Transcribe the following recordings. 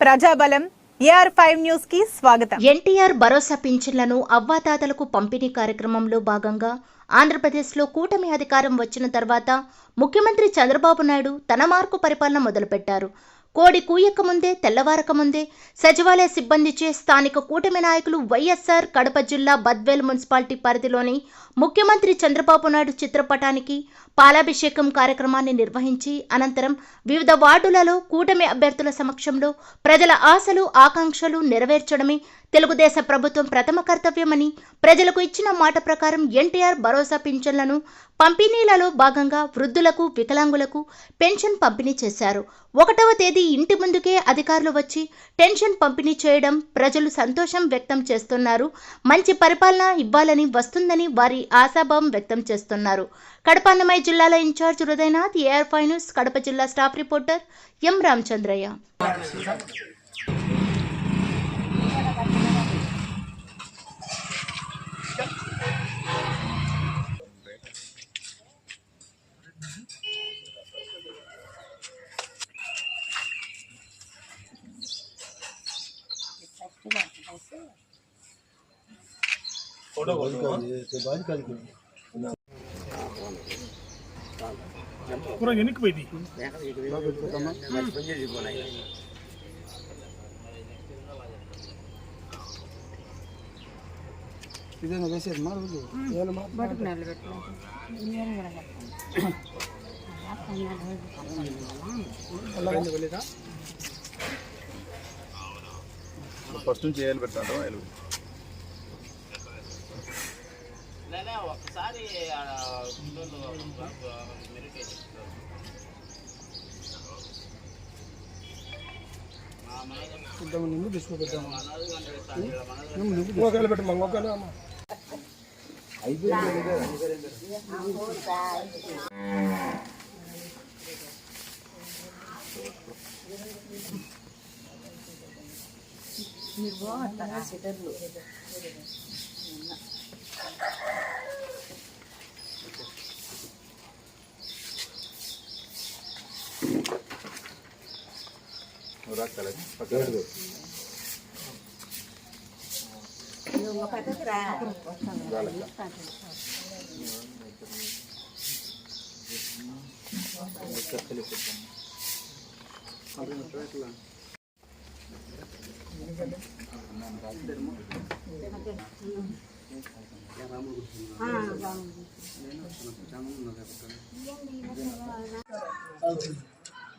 ప్రజాబలం AR five న్యూస్కి స్వాగతం. ఎన్టీఆర్ భరోసా పింఛన్లను అవ్వాతాతలకు పంపిణీ కార్యక్రమంలో భాగంగా ఆంధ్రప్రదేశ్లో కూటమి అధికారం వచ్చిన తర్వాత ముఖ్యమంత్రి చంద్రబాబు నాయుడు తన మార్కు పరిపాలన మొదలుపెట్టారు. కోడి కూయక ముందే తెల్లవారక ముందే సచివాలయ సిబ్బందిచే స్థానిక కూటమి నాయకులు వైఎస్ఆర్ కడప జిల్లా బద్వేల్ మున్సిపాలిటీ పరిధిలోని ముఖ్యమంత్రి చంద్రబాబు నాయుడు చిత్రపటానికి పాలాభిషేకం కార్యక్రమాన్ని నిర్వహించి అనంతరం వివిధ వార్డులలో కూటమి అభ్యర్థుల సమక్షంలో ప్రజల ఆశలు ఆకాంక్షలు నెరవేర్చడమే తెలుగుదేశ ప్రభుత్వం ప్రథమ కర్తవ్యమని ప్రజలకు ఇచ్చిన మాట ప్రకారం ఎన్టీఆర్ భరోసా పింఛన్లను పంపిణీలలో భాగంగా వృద్ధులకు వికలాంగులకు పెన్షన్ పంపిణీ చేశారు. ఒకటవ తేదీ ఇంటి ముందుకే అధికారులు వచ్చి పెన్షన్ పంపిణీ చేయడం ప్రజలు సంతోషం వ్యక్తం చేస్తున్నారు. మంచి పరిపాలన ఇవ్వాలని వస్తుందని వారి ఆశాభావం వ్యక్తం చేస్తున్నారు. కడప అన్నమయ్య జిల్లాల in-charge Hridayanath A R five news Kadapa జిల్లా స్టాఫ్ రిపోర్టర్ ఎం రామచంద్రయ్య. பூரா எனக்கு ఇదేనా వేసేది మా ఫస్ట్ నుంచి ఏలు పెట్టాను ఒకసారి ఇద్దాము నిన్ను తీసుకుపోద్దాము ఒకవేళ పెట్టమ్మా ఒకవేళ అమ్మా అయిపోయింది మీరు బాగుంటారా ఉంటుంది. బండి తీసేసి దీనికి పెట్టేసి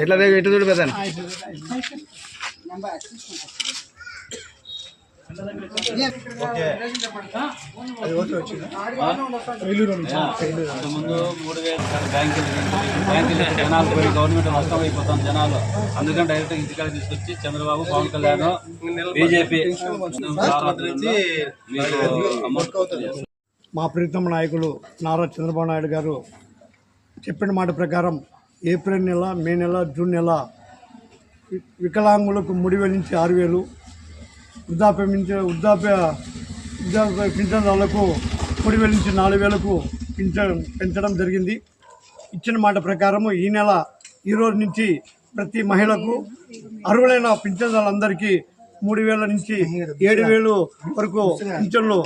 ఎట్లా రేగు ఎటు చూడు కదా ముందు మూడు వేలు బ్యాంకులు బ్యాంకులు జనాలు పోయి గవర్నమెంట్ నష్టం అయిపోతాం జనాలు అందుకని డైరెక్ట్ ఇంటికాడ తీసుకొచ్చి చంద్రబాబు పవన్ కళ్యాణ్ బీజేపీ మా ప్రీతమ నాయకులు నారా చంద్రబాబు నాయుడు గారు చెప్పిన మాట ప్రకారం ఏప్రిల్ నెల మే నెల జూన్ నెల వికలాంగులకు మూడు వేల నుంచి ఆరు వేలు వృద్ధాప్య నుంచి వృద్ధాప్య వృద్ధాప్య పింఛన్దారులకు మూడు వేల నుంచి నాలుగు వేలకు పింఛ పెంచడం జరిగింది. ఇచ్చిన మాట ప్రకారము ఈ నెల ఈ రోజు నుంచి ప్రతి మహిళకు అర్హులైన పింఛన్దారులందరికీ మూడు వేల నుంచి ఏడు వేలు వరకు పింఛన్లు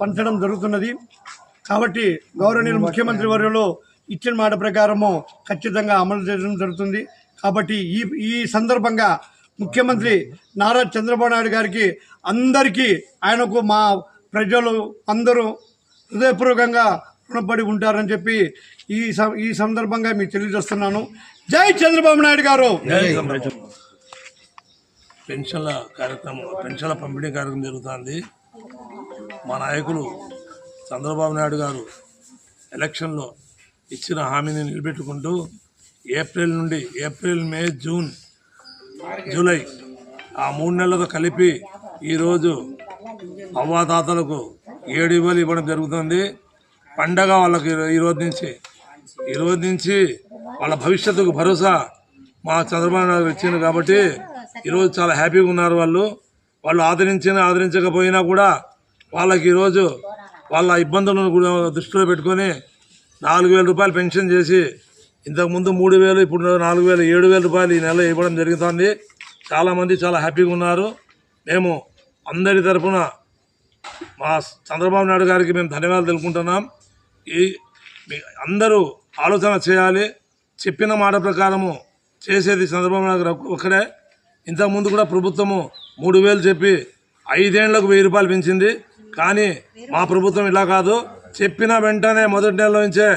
పంచడం జరుగుతున్నది. కాబట్టి గౌరవనీయులు ముఖ్యమంత్రి వర్యులు ఇచ్చిన మాట ప్రకారము ఖచ్చితంగా అమలు చేయడం జరుగుతుంది. కాబట్టి ఈ ఈ సందర్భంగా ముఖ్యమంత్రి నారా చంద్రబాబు నాయుడు గారికి అందరికీ ఆయనకు మా ప్రజలు అందరూ హృదయపూర్వకంగా రుణపడి ఉంటారని చెప్పి ఈ ఈ సందర్భంగా మీకు తెలియజేస్తున్నాను. జై చంద్రబాబు నాయుడు గారు! పెన్షన్ల కార్యక్రమం పెన్షన్ల పంపిణీ కార్యక్రమం జరుగుతుంది. మా నాయకులు చంద్రబాబు నాయుడు గారు ఎలక్షన్లో ఇచ్చిన హామీని నిలబెట్టుకుంటూ ఏప్రిల్ నుండి ఏప్రిల్ మే జూన్ జూలై ఆ మూడు నెలలతో కలిపి ఈరోజు అవ్వాతాతలకు ఏడు ఇవ్వలు ఇవ్వడం జరుగుతుంది. పండగ వాళ్ళకి ఈ- రోజు నుంచి ఈ నుంచి వాళ్ళ భవిష్యత్తుకు భరోసా మా చంద్రబాబు నాయుడు ఇచ్చింది కాబట్టి ఈరోజు చాలా హ్యాపీగా ఉన్నారు వాళ్ళు. వాళ్ళు ఆదరించిన ఆదరించకపోయినా కూడా వాళ్ళకి ఈరోజు వాళ్ళ ఇబ్బందులను కూడా దృష్టిలో పెట్టుకొని నాలుగు వేల రూపాయలు పెన్షన్ చేసి ఇంతకుముందు మూడు వేలు ఇప్పుడు నాలుగు వేలు ఏడు వేల రూపాయలు ఈ నెల ఇవ్వడం జరుగుతుంది. చాలామంది చాలా హ్యాపీగా ఉన్నారు. మేము అందరి తరఫున మా చంద్రబాబు నాయుడు గారికి మేము ధన్యవాదాలు తెలుపుకుంటున్నాం. ఈ అందరూ ఆలోచన చేయాలి. చెప్పిన మాట ప్రకారము చేసేది చంద్రబాబు నాయుడు గారు ఒక్కడే. ఇంతకుముందు కూడా ప్రభుత్వము మూడు వేలు చెప్పి ఐదేళ్ళకు వెయ్యి రూపాయలు పెంచింది. కానీ మా ప్రభుత్వం ఇలా కాదు. చెప్పిన వెంటనే మొదటి నెల నుంచే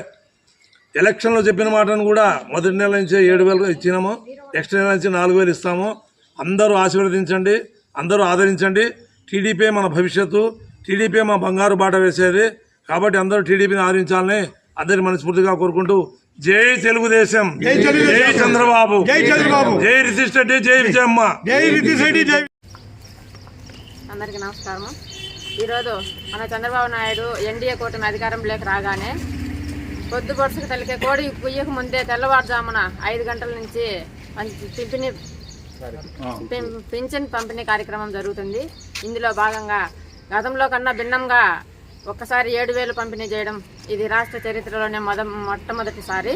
ఎలక్షన్లో చెప్పిన మాటను కూడా మొదటి నెల నుంచే ఏడు వేలు ఇచ్చినాము. నెక్స్ట్ నెల నుంచి నాలుగు వేలు ఇస్తాము. అందరూ ఆశీర్వదించండి. అందరూ ఆదరించండి. టీడీపీ మన భవిష్యత్తు. టీడీపీ మా బంగారు బాట వేసేది. కాబట్టి అందరూ టీడీపీని ఆదరించాలని అందరి మనస్ఫూర్తిగా కోరుకుంటూ జై తెలుగుదేశం. జై చంద్రబాబు. జై చంద్రబాబు. జై రెడ్డి జై విజయమ్మ. జై రితీష్ రెడ్డి జై అందరికీ నమస్కారము. ఈరోజు మన చంద్రబాబు నాయుడు ఎన్డీఏ కూటమి అధికారంలోకి రాగానే పొద్దు పొడుసుకు తల్లికే కోడి కుయ్యకు ముందే తెల్లవారుజామున ఐదు గంటల నుంచి మంచి పింఛని పింఛన్ పంపిణీ కార్యక్రమం జరుగుతుంది. ఇందులో భాగంగా గతంలో కన్నా భిన్నంగా ఒక్కసారి ఏడు వేలు పంపిణీ చేయడం ఇది రాష్ట్ర చరిత్రలోనే మొద మొట్టమొదటిసారి.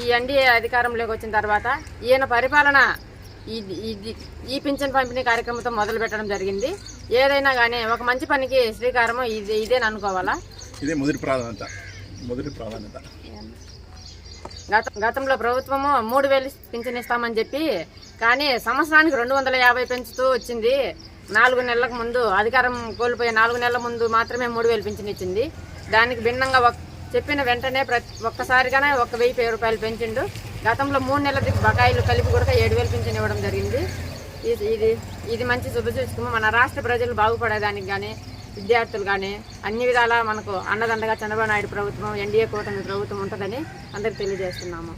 ఈ ఎన్డీఏ అధికారంలోకి వచ్చిన తర్వాత ఈయన పరిపాలన ఇది ఈ పింఛన్ పంపిణీ కార్యక్రమంతో మొదలు పెట్టడం జరిగింది. ఏదైనా కానీ ఒక మంచి పనికి శ్రీకారము ఇది ఇదేని అనుకోవాలా? ఇదే మొదటి ప్రాధాన్యత. మొదటి ప్రాధాన్యత. గత గతంలో ప్రభుత్వము మూడు వేలు పింఛన్ ఇస్తామని చెప్పి కానీ సంవత్సరానికి రెండు వందల యాభై పెంచుతూ వచ్చింది. నాలుగు నెలలకు ముందు అధికారం కోల్పోయే నాలుగు నెలల ముందు మాత్రమే మూడు వేలు పింఛన్ ఇచ్చింది. దానికి భిన్నంగా చెప్పిన వెంటనే ప్రతి ఒక్కసారిగానే ఒక వెయ్యి రూపాయలు పెంచిండు. గతంలో మూడు నెలల బకాయిలు కలిపి కూడా ఏడు వేలు పింఛన్ ఇవ్వడం జరిగింది. ఇది ఇది ఇది మంచి శుభసూచకము మన రాష్ట్ర ప్రజలు బాగుపడేదానికి కానీ విద్యార్థులు కానీ అన్ని విధాలా మనకు అండదండగా చంద్రబాబు నాయుడు ప్రభుత్వం ఎన్డీఏ కూటమి ప్రభుత్వం ఉంటుందని అందరికి తెలియజేస్తున్నాము.